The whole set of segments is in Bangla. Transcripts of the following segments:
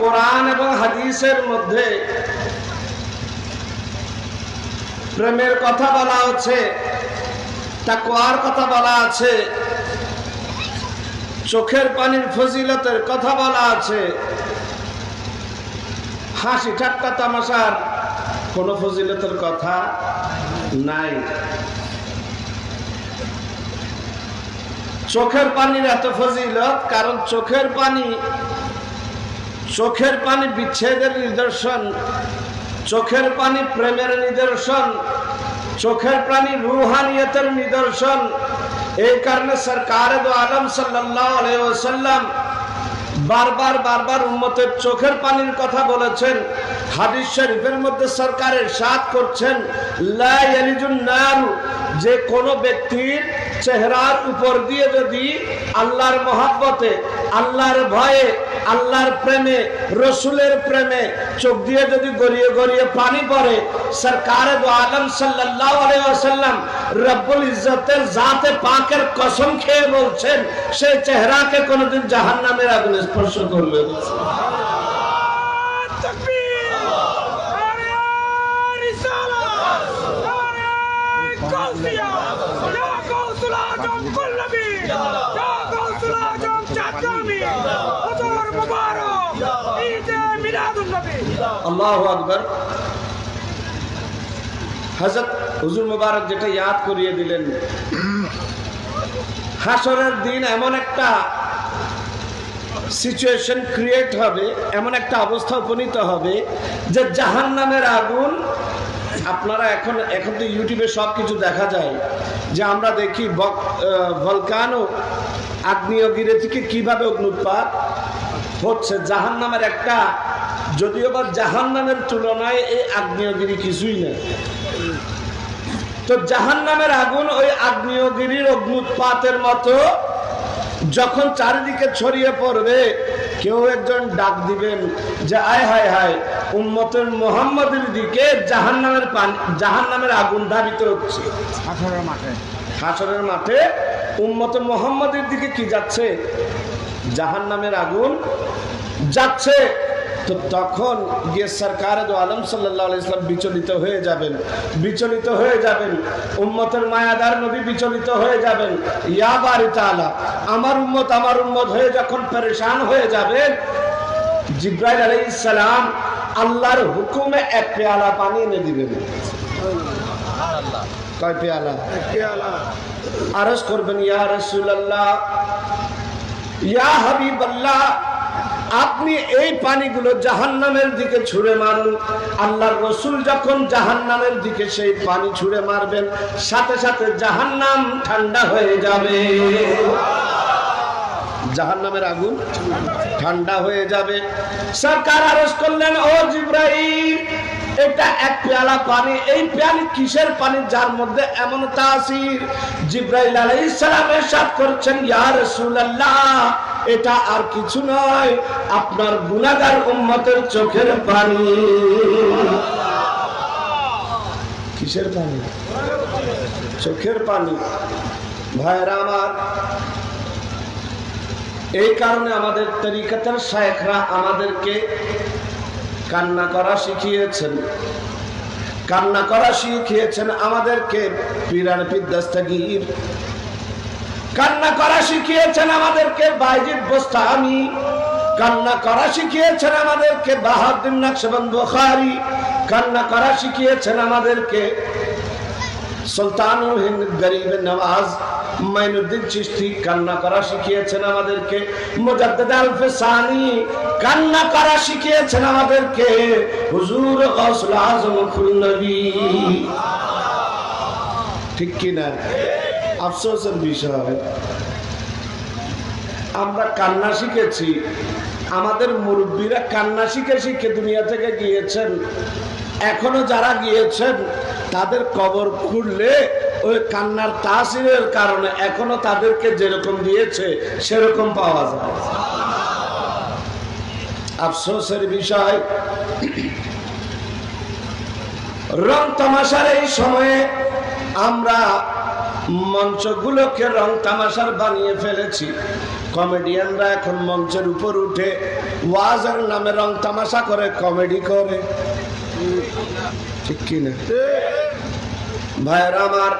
কোরআন এবং হাদিসের মধ্যে প্রেমের কথা বলা হচ্ছে, তাকওয়ার কথা বলা আছে, চোখের পানির ফজিলতের কথা বলা আছে, হাসি ঠাট্টা তামাশার কোন ফজিলতের কথা নাই। চোখের পানির এত ফজিলত, কারণ চোখের পানি চোখের পানি বিচ্ছেদের নিদর্শন, চোখের পানি প্রেমের নিদর্শন, চোখের পানি রুহানিয়তের নিদর্শন। এই কারণে সরকার আলম সাল্লাম বারবার বারবার উম্মতের চোখের পানির কথা বলেছেন। হাদিস শরীফের মধ্যে সরকারের সাথ করছেন যে কোনো ব্যক্তির চেহারার উপর দিয়ে যদি আল্লাহর মহাব্বতে, আল্লাহর ভয়ে, আল্লাহর প্রেমে, রসুলের প্রেমে চোখ দিয়ে যদি গড়িয়ে গড়িয়ে পানি পড়ে, সরকার আলম সাল্লাল্লাহু আলাইহি ওয়াসাল্লাম রব্বুল ইজ্জতের জাতে পাকের কসম খেয়ে বলছেন সেই চেহারাকে কোনোদিন জাহান্নামের আগুনে স্পর্শ করবে না। আল্লাহ আকবর। হজরত হুজুর মুবারক যেটা ইয়াদ করিয়ে দিলেন। হাসরের দিন এমন একটা সিচুয়েশন ক্রিয়েট হবে, এমন একটা অবস্থা উপনীত হবে যে জাহান নামের আগুন, আপনারা এখন এখন তো ইউটিউবে সব কিছু দেখা যায় যে আমরা দেখি ভলকানো আগ্নেয়গিরি থেকে কীভাবে অগ্নুৎপাত হচ্ছে। জাহান নামের একটা যদিও বা জাহান নামের তুলনায় এই আগ্নেয়গিরি কিছুই নেই তো জাহান নামের আগুন ওই আগ্নেয়গিরির অগ্নুৎপাতের মতো যখন চারিদিকে ছড়িয়ে পড়বে কেউ একজন ডাক দিবেন যে আয় হায় হায় উম্মতের মোহাম্মদের দিকে জাহান নামের পানি জাহান নামের আগুন ধাবিত হচ্ছে। আঠারো মাঠে। হাসরের মাঠে উম্মতে মোহাম্মদের দিকে কি যাচ্ছে? জাহান নামের আগুন যাচ্ছে। তো তখন গিয়ে সরকার দো আলম সাল্লাহ ইসলাম বিচলিত হয়ে যাবেন। বিচলিত হয়ে যাবেন। উম্মতের মায়াদার নবী বিচলিত হয়ে যাবেন। ইয়া বাড়ি তালা আমার উম্মত আমার উম্মত হয়ে যখন পরেশান হয়ে যাবেন জিব্রাইল আলাইহিস সালাম আল্লাহর হুকুমে এক পেয়ালা পানি এনে দিবেন। কয় পেয়ালা। আরজ করবেন ইয়া রাসূলুল্লাহ ইয়া হাবিবাল্লাহ আপনি এই পানিগুলো জাহান্নামের দিকে ছুঁড়ে মারুন আল্লাহর রসুল যখন জাহান্নামের দিকে সেই পানি ছুঁড়ে মারবেন সাথে সাথে জাহান্নাম ঠান্ডা হয়ে যাবে জাহান্নামের আগুন ঠান্ডা হয়ে যাবে সরকার আরজ করলেন ও জিব্রাহিম এটা এক পেয়ালা পানি এই পেয়ালি কিসের পানি যার মধ্যে এমন তাসির জিব্রাইল আলাইহিস সালাম ارشاد করছেন ইয়া রাসূলুল্লাহ এটা আর কিছু নয়, আপনার গুনাহগার উম্মতের চোখের পানি। কিসের পানি? চোখের পানি। ভাইরা আমার, এই কারণে আমাদের তরিকাতের শায়েখরা আমাদেরকে কান্না করা শিখিয়েছেন। কান্না করা শিখিয়েছেন আমাদেরকে পিরান পিদ্দাস্তাগির কান্না করা শিখিয়েছেন আমাদেরকে বাইজিদ বোস্তামি। কান্না করা শিখিয়েছেন আমাদেরকে বাহাদুর নকশবন্দ বুখারী। কান্না করা শিখিয়েছেন আমাদেরকে সুলতানুল হিন্দ গরিব নওয়াজ মাইনুদ্দিন চিশতি। কান্না করা শিখিয়েছেন আমাদেরকে মুজাদ্দিদ আলফে সানি কান্না করা শিখিয়েছেন আমাদেরকে হুজুর গৌসুল আজম খুলনবী। ঠিক কি না আফসোসের বিষয়। আমরা কান্না শিখেছি। আমাদের মুরব্বীরা কান্না শিখে শিখে দুনিয়া থেকে গিয়েছেন। এখনও যারা গিয়েছেন, তাদের কবর খুললে ওই কান্নার তাসিরের কারণে এখনও তাদেরকে যেরকম দিয়েছে, সেরকম পাওয়া যায়। আফসোসের বিষয়। রং তামাশার এই সময়ে আমরা মঞ্চগুলোকে রং তামাশার বানিয়ে ফেলেছি। কমেডিয়ানরা এখন মঞ্চের উপর উঠে ওয়াজের নামে রং তামাশা করে, কমেডি করে। ঠিক কিনা ভাইয়ের আমার,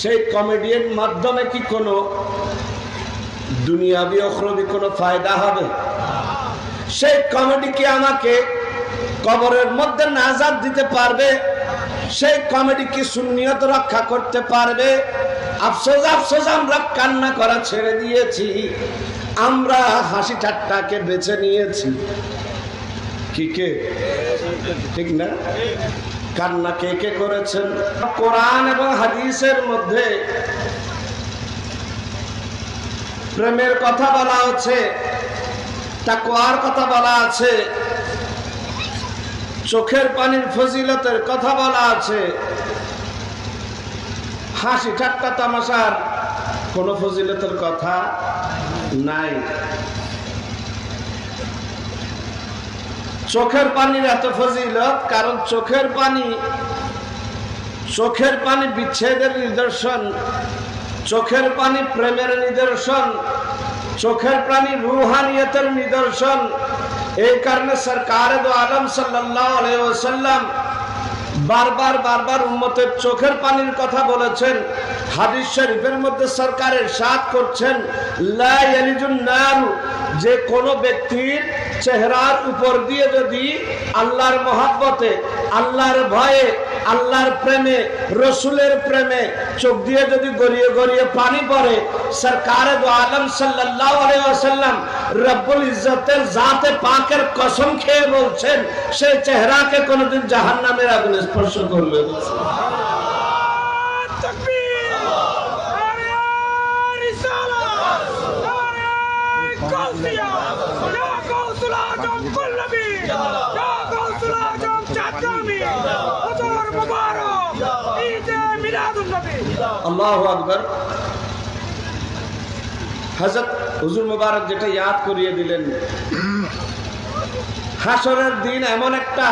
সেই কমেডিয়ান মাধ্যমে কি কোনো দুনিয়াবি অখরবি কোনো ফায়দা হবে? সেই কমেডি কি আমাকে কবরের মধ্যে নাজাদ দিতে পারবে? সেই কমেডি কি সুনিয়ত রক্ষা করতে পারবে? আফসোস আফসোস, আমরা কান্না করা ছেড়ে দিয়েছি। আমরা হাসি ঠাট্টাকে বেছে নিয়েছি। কি কে? ঠিক না? কান্না কে কে করেছেন? কোরআন এবং হাদিসের মধ্যে প্রেমের কথা বলা আছে, তাকওয়ার কথা বলা আছে। চোখের পানির ফজিলতের কথা বলা আছে। হাসি ঠাট্টা তামাশার কোনো ফজিলতের কথা নাই। চোখের পানির এত ফজিলত, কারণ চোখের পানি চোখের পানি বিচ্ছেদের নিদর্শন, চোখের পানি প্রেমের নিদর্শন, চোখের পানি রুহানিয়তের নিদর্শন এই কারণে সরকার দো আলম সাল্লাম বারবার বারবার উম্মতের চোখের পানির কথা বলেছেন। হাদিস শরীফের মধ্যে সরকারের সাথ করছেন যে কোনো ব্যক্তির চেহারার উপর দিয়ে যদি আল্লাহর মহাব্বতে, আল্লাহর ভয়ে আল্লাহর প্রেমে, রসুলের প্রেমে চোখ দিয়ে যদি গড়িয়ে গড়িয়ে পানি পড়ে, সরকার আলম আলাইসাল্লাম রব্বুল ইজ্জতের জাতে পাকের কসম খেয়ে বলছেন সেই চেহারাকে কোনোদিন জাহান নামের আগুনে স্পর্শ করবে না। আল্লাহ আকবর। হজরত হুজুর মুবারক যেটা ইয়াদ করিয়ে দিলেন। হাসরের দিন এমন একটা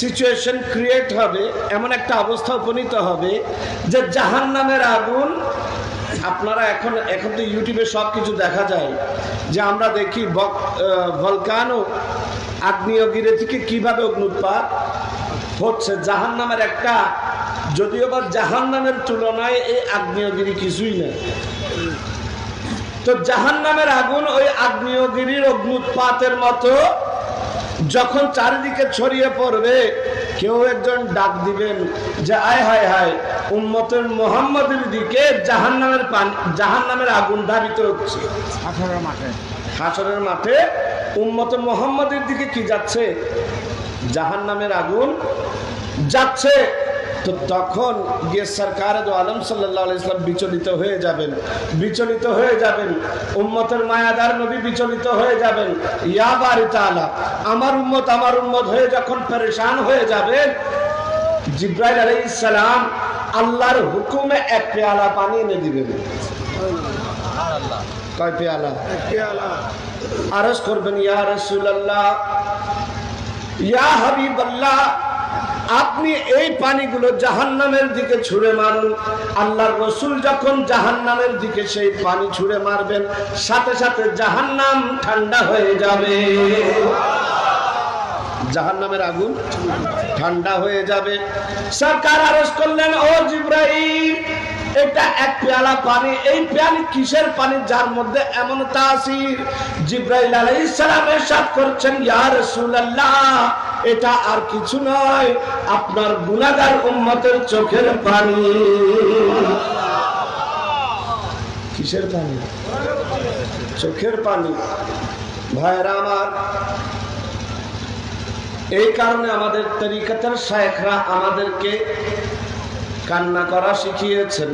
সিচুয়েশন ক্রিয়েট হবে, এমন একটা অবস্থা উপনীত হবে যে জাহান নামের আগুন, আপনারা এখন এখন তো ইউটিউবে সব কিছু দেখা যায় যে আমরা দেখি ভলকানো আগ্নেয়গিরি থেকে কীভাবে অগ্নুৎপাত হচ্ছে। জাহান নামের একটা যদিও বা জাহান নামের তুলনায় এই আগ্নেয়গিরি কিছুই না। তো জাহান নামের আগুন ওই আগ্নেয়গিরির অগ্নুৎপাতের মতো যখন চারিদিকে ছড়িয়ে পড়বে কেউ একজন ডাক দিবেন যে আয় হায় হায় উম্মতের মোহাম্মদের দিকে জাহান নামের পানি জাহান নামের আগুন ধাবিত হচ্ছে। আঠারো মাঠে। হাসরের মাঠে উম্মত মোহাম্মদের দিকে কি যাচ্ছে? জাহান নামের আগুন যাচ্ছে। তো তখন গিয়ে সরকার দো আলম সাল্লাহ ইসলাম বিচলিত হয়ে যাবেন। বিচলিত হয়ে যাবেন। উম্মতের মায়াদার নবী বিচলিত হয়ে যাবেন। ইয়া বাড়ি তালা আমার উম্মত আমার উম্মত হয়ে যখন পরেশান হয়ে যাবেন জিব্রাইল আলাইহিস সালাম আল্লাহর হুকুমে এক পেয়ালা পানি এনে দিবেন। কয় পেয়ালা। আরজ করবেন ইয়া রাসূলুল্লাহ ইয়া হাবিবাল্লাহ আপনি এই পানিগুলো জাহান্নামের দিকে ছুঁড়ে মারুন। আল্লাহর রসুল যখন জাহান্নামের দিকে সেই পানি ছুঁড়ে মারবেন, সাথে সাথে জাহান্নাম ঠান্ডা হয়ে যাবে। জাহান্নামের আগুন ঠান্ডা হয়ে যাবে। সরকার আরজ করলেন, ও জিব্রাইল, এটা এক পেয়ালা পানি। এই পেয়ালি কিসের পানি? যার মধ্যে এমন তাসির। জিব্রাইল আলাইহিস সালাম ইরশাদ করছেন, ইয়া রাসূলুল্লাহ এটা আর কিছু নয়, আপনার গুনাহগার উম্মতের চোখের পানি। কিসের পানি? চোখের পানি। ভাইরা আমার, এই কারণে আমাদের তরিকাতের শায়েখরা আমাদেরকে কান্না করা শিখিয়েছেন।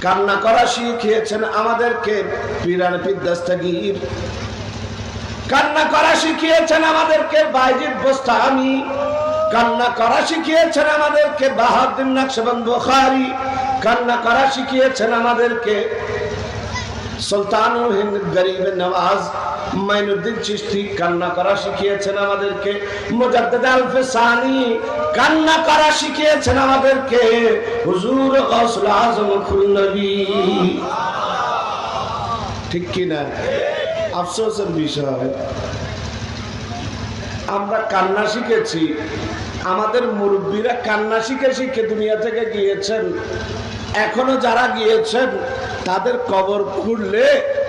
কান্না করা শিখিয়েছেন আমাদেরকে, পিরান পিদ্দাস্তাগির কান্না করা শিখিয়েছেন আমাদেরকে বাইজিদ বোস্তামি কান্না করা শিখিয়েছেন আমাদেরকে বাহাদুর নকশবন্দ বুখারী। কান্না করা শিখিয়েছেন আমাদেরকে সুলতানুল হিন্দ গরিব নওয়াজ মাইনুদ্দিন চিশতি। কান্না করা শিখিয়েছেন আমাদেরকে মুজাদ্দিদ আলফে সানি কান্না করা শিখিয়েছেন আমাদেরকে হুজুর গৌসুল আজম খুল নবী ঠিক কি না আফসোসের বিষয়। আমরা কান্না শিখেছি। আমাদের মুরব্বীরা কান্না শিখে শিখে দুনিয়া থেকে গিয়েছেন। এখনও যারা গিয়েছেন, তাদের কবর খুললে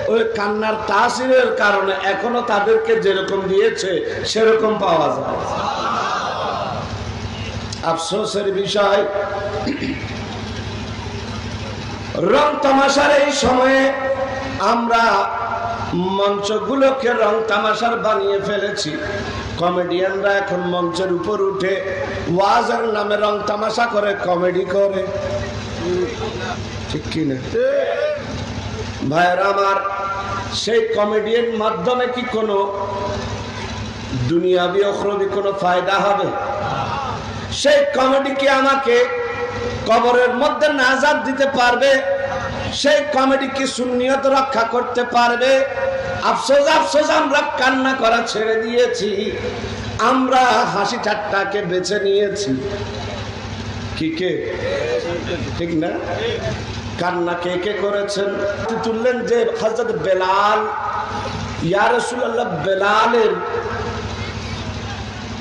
ওই কান্নার তাসিরের কারণে এখনও তাদেরকে যেরকম দিয়েছে, সেরকম পাওয়া যায়। আফসোসের বিষয়, রং তামাশার এই সময়ে আমরা মঞ্চগুলোকে রং তামাশার বানিয়ে ফেলেছি। কমেডিয়ানরা এখন মঞ্চের উপর উঠে ওয়াজের নামে রং তামাশা করে, কমেডি করে। ঠিক কিনা? ভাইয়ের আমার, সেই কমেডিয়ান মাধ্যমে কি কোনো দুনিয়াবি অখরবি কোনো ফায়দা হবে? সেই কমেডি কি আমাকে কবরের মধ্যে নাজাদ দিতে পারবে? সেই কমেডি কি সুন্নিয়ত রক্ষা করতে পারবে? আফসোস আফসোস, আমরা কান্না করা ছেড়ে দিয়েছি। আমরা হাসি ঠাট্টাকে বেছে নিয়েছি। কি কে? ঠিক না? কান্না কে কে করেছেন? তুললেন যে হজরত বেলাল, ইয়া রাসূলুল্লাহ, বেলালের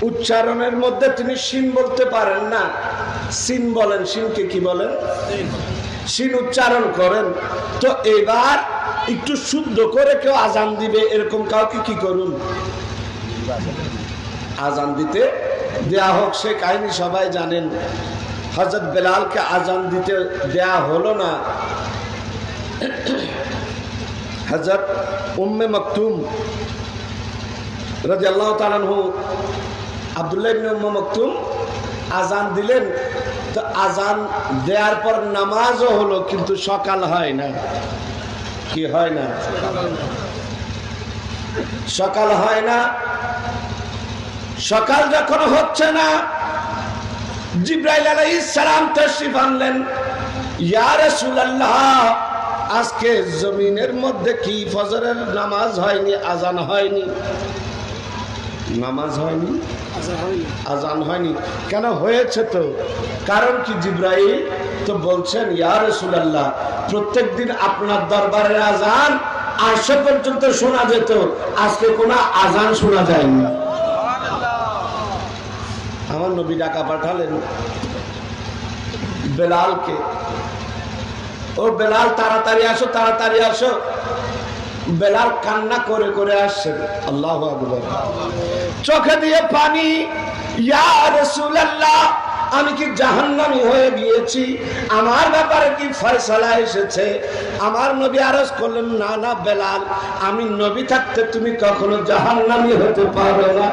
উচ্চারণের মধ্যে তিনি সিন বলতে পারেন না। সিন বলেন, সিনকে কি বলেন? সিন উচ্চারণ করেন। তো এবার একটু শুদ্ধ করে কেউ আজান দিবে, এরকম কাউকে কি করুন? আজান দিতে দেয়া হোক, সে কাহিনী সবাই জানেন। হজরত বেলালকে আজান দিতে দেয়া হলো না। হজরত উম্মে মকতুম রাজি আল্লাহ তালানহু আবদুল্লাহ মকতুম আজান দিলেন। তো আজান দেওয়ার পর নামাজও হলো, কিন্তু সকাল হয় না। কি হয় না? সকাল হয় না। সকাল যখন হচ্ছে না, জিব্রাইল আলাইহিস সালাম তশরিফ আনলেন। রাসূলুল্লাহ, আজকে জমিনের মধ্যে কি ফজরের নামাজ হয়নি, আজান হয়নি? নামাজ হয়নি? আজান হয়নি। কেন হয়েছে তো? কারণ কি জিব্রাইল তো বলছেন ইয়া রাসূলুল্লাহ প্রত্যেক দিন আপনার দরবারের আজান আটশো পর্যন্ত শোনা যেত। আজকে কোনো আজান শোনা যায়নি। আমার নবী ডাকা পাঠালেন বেলালকে। ও বেলাল তাড়াতাড়ি আসো তাড়াতাড়ি আসো। বেলাল কান্না করে করে আসছেন আল্লাহ চোখে দিয়ে পানি আমি কি জাহান্নামী হয়ে গিয়েছি? আমার ব্যাপারে কি ফয়সালা এসেছে? আমার নবী আরজ করলেন, না না, বেলাল, আমি নবী থাকতে তুমি কখনো জাহান্নামী হতে পারবে না।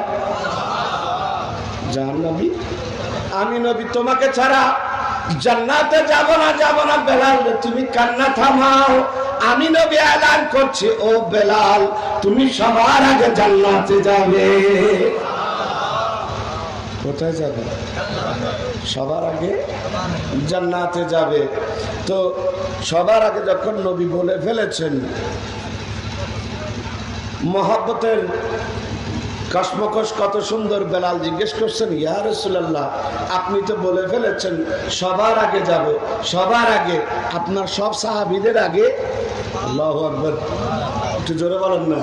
জাহান্নামী? আমি নবী তোমাকে ছাড়া জান্নাতে যাব না যাব না, বেলাল তুমি কান্না থামাও। আমি নবী এলান করছি, ও বেলাল, তুমি সবার আগে জান্নাতে যাবে। কোথায় যাবে? সবার আগে জান্নাতে যাবে। তো সবার আগে যখন নবী বলে ফেলেছেন, মহাব্বতের কসমকস কত সুন্দর বেলাল জিজ্ঞেস করছেন, ইয়া রসুল্লাহ আপনি তো বলে ফেলেছেন, সবার আগে যাব, সবার আগে, আপনার সব সাহাবিদের আগে? আল্লাহ আকবর। একটু জোরে বলেন না।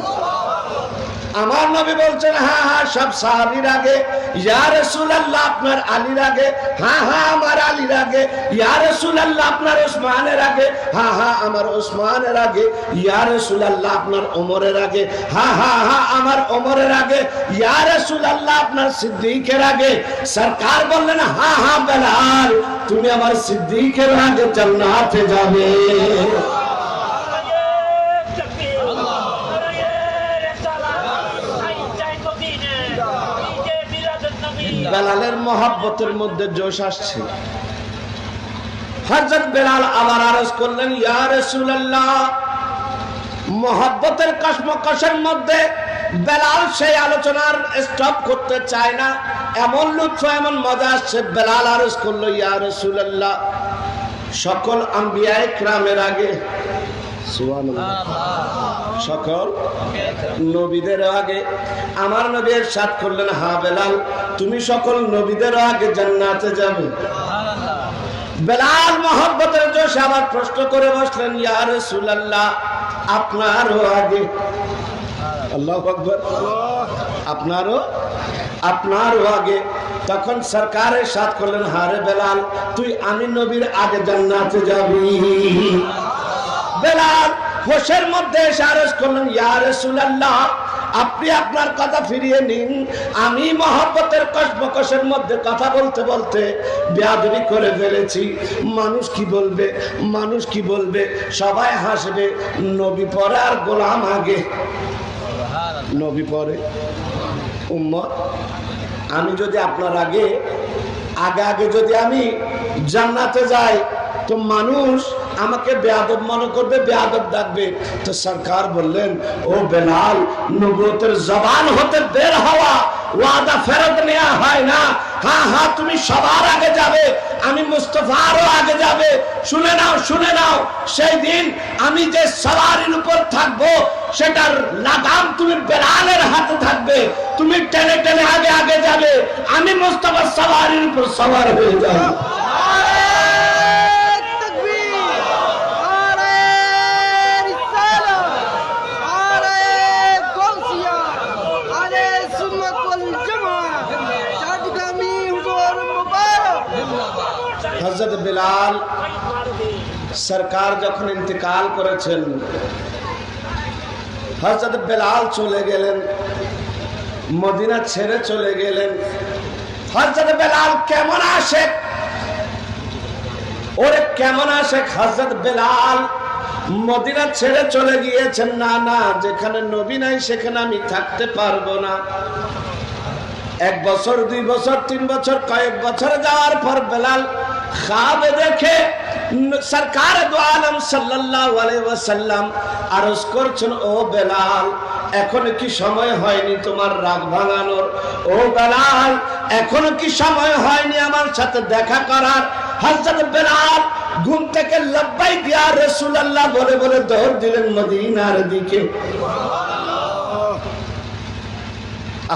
আমার নবী বলছেন হ্যাঁ হ্যাঁ সব সাহাবির আগে, ইয়া রাসূলুল্লাহ, আপনার আলীর আগে হ্যাঁ হ্যাঁ আমার আলীর আগে, ইয়া রাসূলুল্লাহ, আপনার ওসমানের আগে হ্যাঁ হ্যাঁ আমার ওসমানের আগে, ইয়া রাসূলুল্লাহ, আপনার ওমরের আগে হ্যাঁ হ্যাঁ হ্যাঁ আমার ওমরের আগে, ইয়া রাসূলুল্লাহ, আপনার সিদ্দিকের আগে। সরকার বললেন হ্যাঁ হ্যাঁ বেলাল, তুমি আমার সিদ্দিকের আগে জান্নাতে যাবে। বেলালের মহাব্বতের মধ্যে জোশ আসছে। হজরত বেলাল আবার আরজ করলেন, ইয়া রাসূলুল্লাহ, মহাব্বতের কসমকসের মধ্যে বেলাল সেই আলোচনার স্টপ করতে চায় না। এমন লুৎফ, এমন মজা আসছে। বেলাল আরজ করল, ইয়া রাসূলুল্লাহ, সকল আম্বিয়া ইকরামের আগে সুবহানাল্লাহ। সকল নবীদের আগে। আমার নবী সাত করলেন, হা বেলাল, তুমি সকল নবীদের আগে জান্নাতে যাবে। বেলাল মহব্বতের জোশ আবার প্রশ্ন করে বসলেন, ইয়া রাসূলুল্লাহ, আপনারও আগে। আল্লাহ আকবর। আপনারও আপনারও আগে। তখন সরকারের সাথ করলেন হারে বেলাল, তুই আমি নবীর আগে জান্নাতে যাবি। বেলাল হোশের মধ্যে এসে আরজ করলেন, ইয়া রাসূলুল্লাহ, আপনি আপনার কথা ফিরিয়ে নিন। আমি মহব্বতের কসমকসের মধ্যে কথা বলতে বলতে বেয়াদবি করে ফেলেছি। মানুষ কি বলবে? মানুষ কি বলবে? সবাই হাসবে, নবী পরে আর গোলাম আগে। নবী পরে। উম্মত, আমি যদি আপনার আগে আগে আগে যদি আমি জান্নাতে যাই, তো মানুষ আমাকে বেয়াদব মনে করবে, বেয়াদব ডাকবে। তো সরকার বললেন, ও বেলাল, নবুয়তের জবান হতে বের হওয়া, ওয়াদা ফেরত নেওয়া হয় না। হ্যাঁ হ্যাঁ তুমি সবার আগে যাবে, আমি মুস্তফারও আগে যাবে। শুনে নাও শুনে নাও, সেই দিন আমি যে সওয়ারির উপর থাকব, সেটার লাগাম তুমি বেলালের হাতে থাকবে। তুমি টেনে টেনে আগে আগে যাবে। আমি মুস্তফার সওয়ারির উপর সওয়ার হয়ে যাব। বিলাল সরকার যখন ইন্তেকাল করেছেন হজরত বেলাল চলে গেলেন মদিনা ছেড়ে চলে গেলেন। হজরত বেলাল কেমন আসে ওরে কেমন আসে হজরত বেলাল মদিনা ছেড়ে চলে গিয়েছেন। না না যেখানে নবী নাই সেখানে আমি থাকতে পারব না। এক বছর দুই বছর তিন বছর কয়েক বছর যাওয়ার পর বেলাল খাবে দেখে সরকার দু আলম ওয়াসাল্লাম আরজ করছেন, ও বেলাল, এখনও কি সময় হয়নি তোমার রাগ ভাঙানোর? ও বেলাল, এখনও কি সময় হয়নি আমার সাথে দেখা করার? হযরত বেলাল ঘুম থেকে লব্বাই দিয়া রাসূলুল্লাহ বলে বলে দৌড় দিলেন মদিনার দিকে।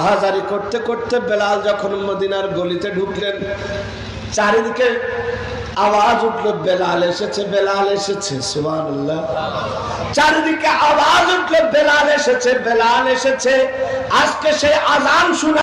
আহাজারি করতে করতে বেলাল যখন মদিনার গলিতে ঢুকলেন চারিদিকে আওয়াজ উঠল, বেলাল এসেছে বেলাল এসেছে, সুবহানাল্লাহ। চারিদিকে আওয়াজ উঠল, বেলাল এসেছে বেলাল এসেছে। আজকে সে আজান শোনা